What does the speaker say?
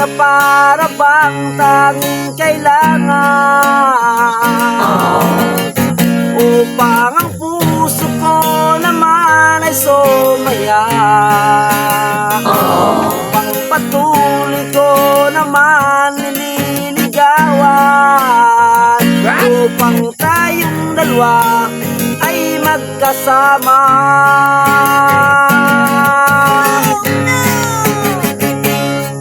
na para bang tanging kailangan? Upang ang puso ko naman ay sumaya. Upang patuloy ko naman nililigawan. Upang tayong dalawa ay magkasama